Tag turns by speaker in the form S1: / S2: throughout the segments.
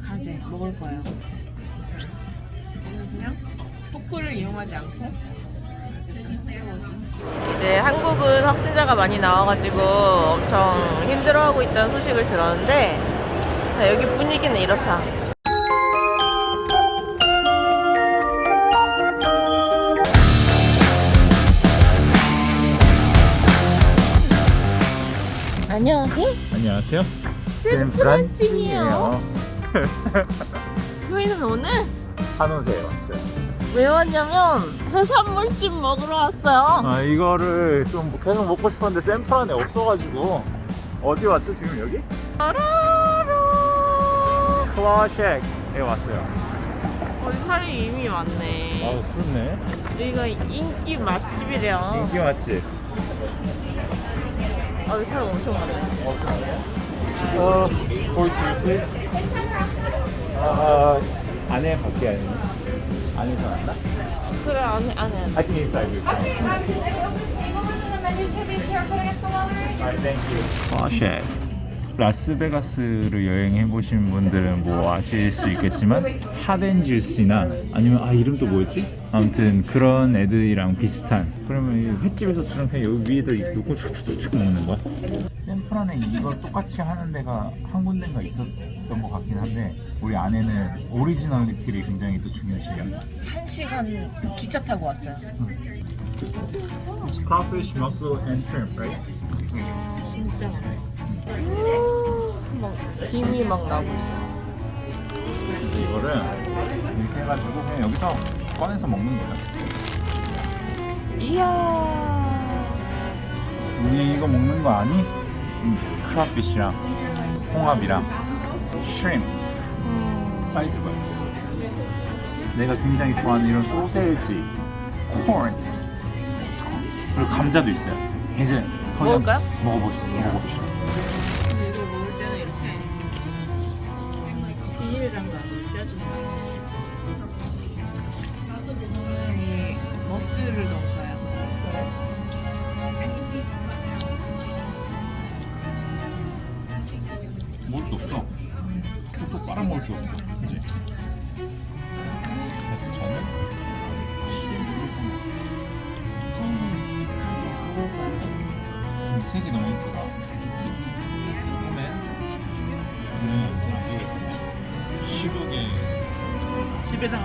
S1: 가재 먹을 거예요. 그냥 포크를 이용하지 않고
S2: 이제 한국은 확진자가 많이 나와가지고 엄청 힘들어하고 있다는 소식을 들었는데 자, 여기 분위기는 이렇다. 안녕하세요.
S3: 안녕하세요.
S2: 샌프란cisco예요. 저희는 오늘
S3: 한우세에 왔어요.
S2: 왜 왔냐면 해산물집 먹으러 왔어요.
S3: 아 이거를 좀 계속 먹고 싶었는데 샌프란에 없어가지고 어디 왔죠 지금 여기?
S2: 아라라.
S3: 클라쉑에 왔어요.
S2: 거기 살이 이미 많네.
S3: 아 그렇네.
S2: 여기가 인기 맛집이래요.
S3: 인기 맛집.
S2: 아, 여기 사람 엄청 많네.
S3: 어, 아 안에 밖에 아니네. 안에서 왔나?
S2: 그래, 안에, 안에. 안에.
S3: I can inside you. Alright, thank you. 클라쉑. 라스베가스를 여행해 보신 분들은 뭐 아실 수 있겠지만 하덴주스나 아니면 아 이름 또 뭐였지? 아무튼 그런 애들이랑 비슷한 그러면 이 횟집에서 쓰는 그냥 여기 위에다 놓고 툭툭툭 먹는 거야? 샌프란에 이거 똑같이 하는 데가 한 군데가 있었던 것 같긴 한데 우리 안에는 오리지널리티를 굉장히 또 중요시해요
S1: 한 시간 기차 타고 왔어요.
S3: It's crawfish, mussel, and shrimp, right?
S1: 진짜 많아요.
S2: 막, 김이 막 나고 있어.
S3: 이거를 이렇게 해가지고 그냥 여기서 꺼내서 먹는 거야.
S2: 이야.
S3: 우리 이거 먹는 거 아니? 음, 크라피시랑 홍합이랑 슈림
S2: 음,
S3: 사이즈 봐. 내가 굉장히 좋아하는 이런 소세지, 콘 그리고 감자도 있어요. 이제 거기
S2: 먹을까요?
S3: 먹어봅시다. 먹어봅시다.
S1: 비닐 장갑 껴준다. 이 머스를 넣어줘요.
S3: 먹을 게 없어. 쪽쪽 빨아먹을 게 없어. 그지? 그래서 저는 시즌 해서 먹어.
S1: 저는 가재 먹을 거예요.
S3: 색이 너무 예쁘다.
S1: 집에다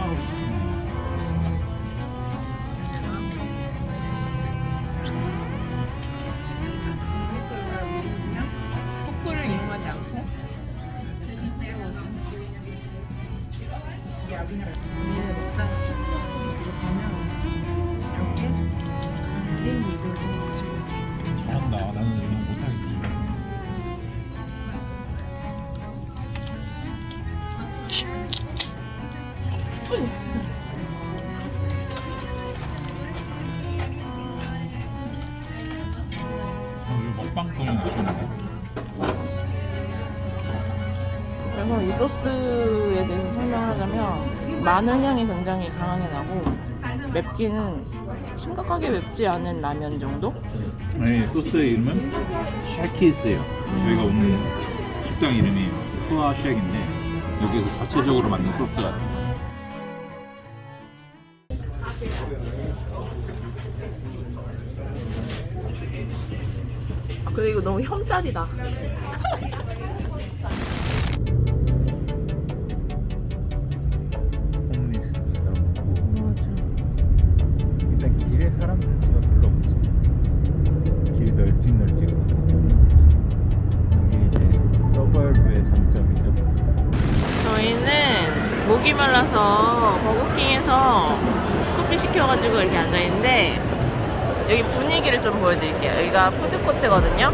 S2: 그래서 이 소스에 대해서 설명하자면 마늘 향이 굉장히 강하게 나고 맵기는 심각하게 맵지 않은 라면 정도?
S3: 아니 소스 이름은 샤키스예요. 저희가 오늘 식당 이름이 투아 쉑인데 여기서 자체적으로 만든 소스 같아요.
S2: 근데 이거 너무 혐짤이다. 목이 말라서 버거킹에서 커피 시켜가지고 이렇게 앉아있는데 여기 분위기를 좀 보여드릴게요. 여기가 푸드코트거든요.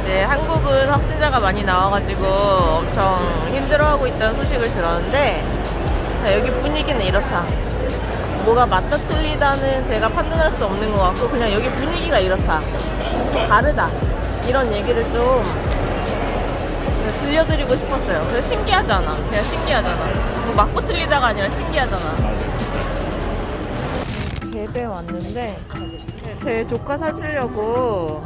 S2: 이제 한국은 확진자가 많이 나와가지고 엄청 힘들어하고 있다는 소식을 들었는데 자, 여기 분위기는 이렇다. 뭐가 맞다 틀리다는 제가 판단할 수 없는 것 같고 그냥 여기 분위기가 이렇다. 다르다. 이런 얘기를 좀 들려드리고 싶었어요. 그래서 신기하잖아. 그냥 신기하잖아. 뭐 맞고 틀리다가 아니라 신기하잖아. 집에 왔는데 제 조카 사주려고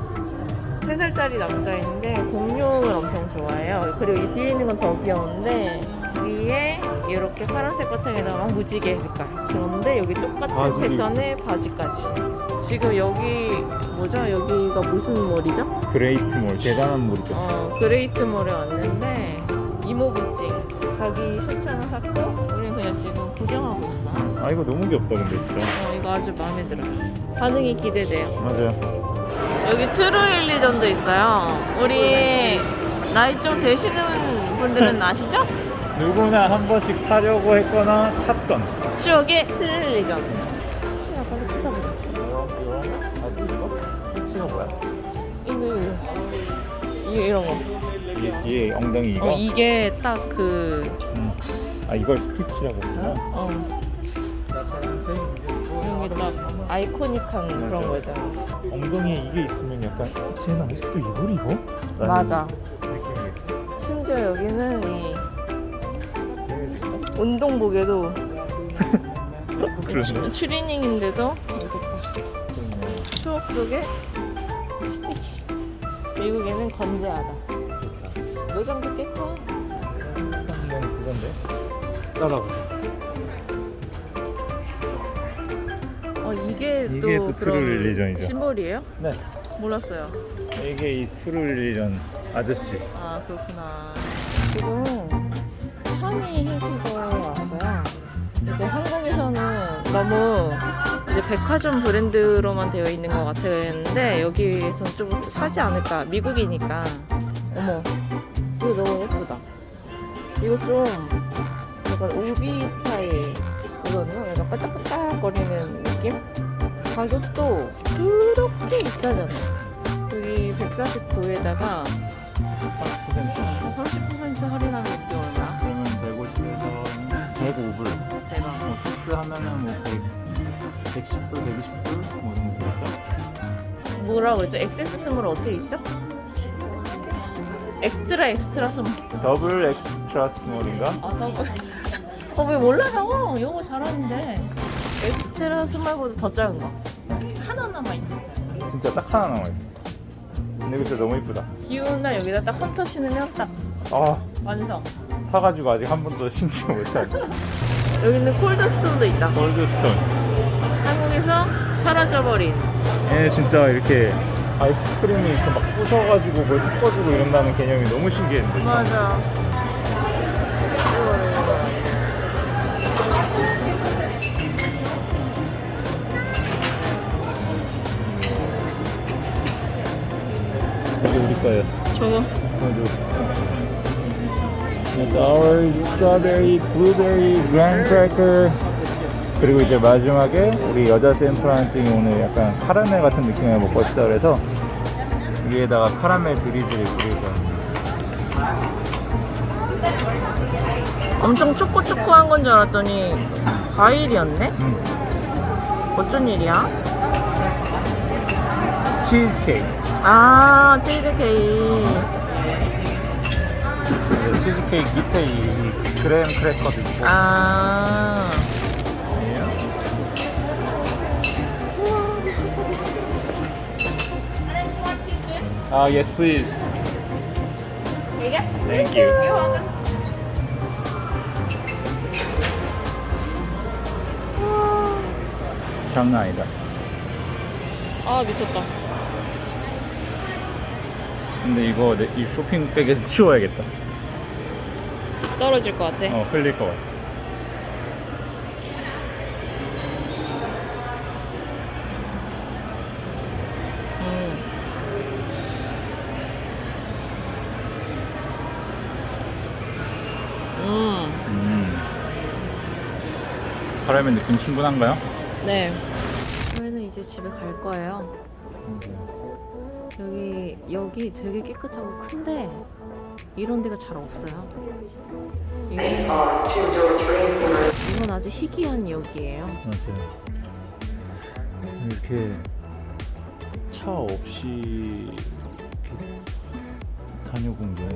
S2: 3살짜리 남자인데 공룡을 엄청 좋아해요. 그리고 이 뒤에 있는 건 더 귀여운데 위에 이렇게 파란색 바탕에다가 무지개 색깔. 그런데 여기 똑같은
S3: 바지도
S2: 패턴의 바지까지. 지금 여기 뭐죠? 여기가 무슨 몰이죠?
S3: 그레이트몰 대단한 몰이죠.
S2: 어, 그레이트몰에 왔는데 이모 부찡 자기 셔츠 하나 샀고 우리는 그냥 지금 구경하고 있어.
S3: 아 이거 너무 귀엽다 근데 진짜.
S2: 어, 이거 아주 마음에 들어요. 반응이 기대돼요.
S3: 맞아요.
S2: 여기 트루일리전도 있어요. 우리 나이 좀 되시는 분들은 아시죠?
S3: 누구나 한 번씩 사려고 했거나 샀던.
S2: 추억의 트루일리전.
S3: 이거? 스티치가 뭐야?
S2: 이거 이거 이런 거.
S3: 이게 뒤에 엉덩이 이거?
S2: 어, 이게 딱 그
S3: 음. 아 이걸 스티치라고 했구나.
S2: 어. 여기 딱 아이코닉한 그런 거잖아.
S3: 엉덩이에 이게 있으면 약간 어, 쟤는 아직도 이걸 입어? 라는
S2: 맞아.
S3: 느낌이
S2: 심지어 여기는 이 운동복에도 이
S3: 그러네.
S2: 추- 추리닝인데도 이렇게 딱 추억 속에 스티치. 미국에는 건재하다. 매장도 꽤 커.
S3: 한번 그건데 따라보세요.
S2: 어 이게,
S3: 이게 또또
S2: 그런
S3: 트루릴리전이죠.
S2: 심볼이에요?
S3: 네.
S2: 몰랐어요.
S3: 이게 이 트루릴리전 아저씨.
S2: 아 그렇구나. 지금 참이 힐피가 왔어요. 이제 한국에서는 너무 이제 백화점 브랜드로만 되어 있는 것 같았는데 여기에서 좀 사지 않을까. 미국이니까. 어머, 이거 너무 예쁘다. 이거 좀 약간 우비 스타일 이거든요. 약간 반짝반짝거리는 느낌? 가격도 그렇게 비싸지 않아요. 여기 149에다가
S3: 40%
S2: 30% 할인하면 이게 얼마?
S3: 그러면 150에서 105불.
S2: 대박.
S3: 뭐 텍스 하면은 뭐 100, 110불, 120불 뭐 정도 되겠죠?
S2: 뭐라 그러죠? 엑세스 스몰 어떻게 있죠? 엑스트라 엑스트라 스몰.
S3: 더블 엑스트라 스몰인가?
S2: 아 더블. 어왜 몰라요? 영어 잘하는데. 엑스트라 스몰보다 더 작은 거. 하나하나만 있었어요.
S3: 진짜 딱 하나 남아있어. 근데 진짜 너무 이쁘다.
S2: 비 오는 날 여기다 딱 컴퓨터 신으면 딱
S3: 아
S2: 완성.
S3: 사가지고 아직 한 번도 신지 못하고.
S2: 여기는 콜드스톤도 있다.
S3: 골드스톤.
S2: 한국에서 사라져버린.
S3: 얘 진짜 이렇게 아이스크림이 이렇게 막 부숴가지고 뭘 섞어주고 이런다는 개념이 너무 신기했는데.
S2: 맞아.
S3: 이게 우리 거예요.
S2: 저거.
S3: It's our strawberry, blueberry, graham cracker. 그리고 이제 마지막에 우리 여자 샘플한테 오늘 약간 카라멜 같은 느낌을 먹고 싶다 그래서 위에다가 카라멜 드리즐을 뿌릴 거예요.
S2: 엄청 초코초코한 건 줄 알았더니 과일이었네?
S3: 음.
S2: 어쩐 일이야?
S3: 치즈 케이크.
S2: 아, 치즈 케이크.
S3: 네, 치즈 케이크 밑에 이, 이 그레임 크래커도 있고.
S2: 아.
S3: 아, yes, please. Thank you. 장난 아니다.
S2: 아, 미쳤다.
S3: 근데 이거 내, 이 쇼핑백에서 치워야겠다.
S2: 떨어질 것 같아.
S3: 어, 흘릴 것 같아. 바람의 느낌 충분한가요?
S2: 네. 저희는 이제 집에 갈 거예요. 여기 여기 되게 깨끗하고 큰데 이런 데가 잘 없어요. 이게 이건 아주 희귀한 역이에요.
S3: 맞아요. 이렇게 차 없이 이렇게 다녀본 게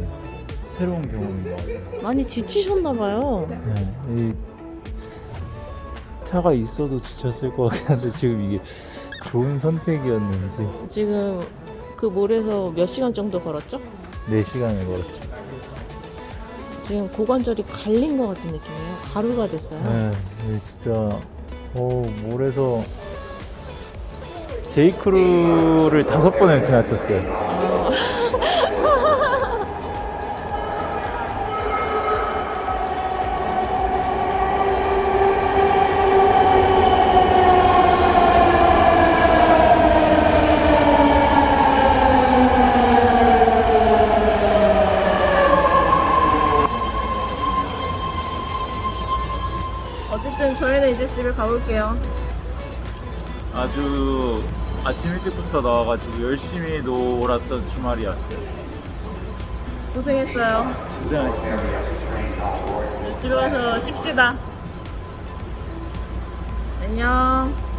S3: 새로운 경험인 것 같아요.
S2: 많이 지치셨나 봐요.
S3: 네, 이 차가 있어도 지쳤을 것 같긴 한데 지금 이게 좋은 선택이었는지
S2: 지금 그 몰에서 몇 시간 정도 걸었죠?
S3: 4시간을 걸었습니다.
S2: 지금 고관절이 갈린 것 같은 느낌이에요. 가루가 됐어요.
S3: 네, 네, 진짜 오 몰에서 제이크루를 다섯 번을 지나쳤어요.
S2: 어쨌든 저희는 이제 집에 가볼게요.
S3: 아주 아침 일찍부터 나와가지고 열심히 놀았던 주말이었어요.
S2: 고생했어요.
S3: 고생하셨습니다.
S2: 이제 집에 가서 쉽시다. 안녕.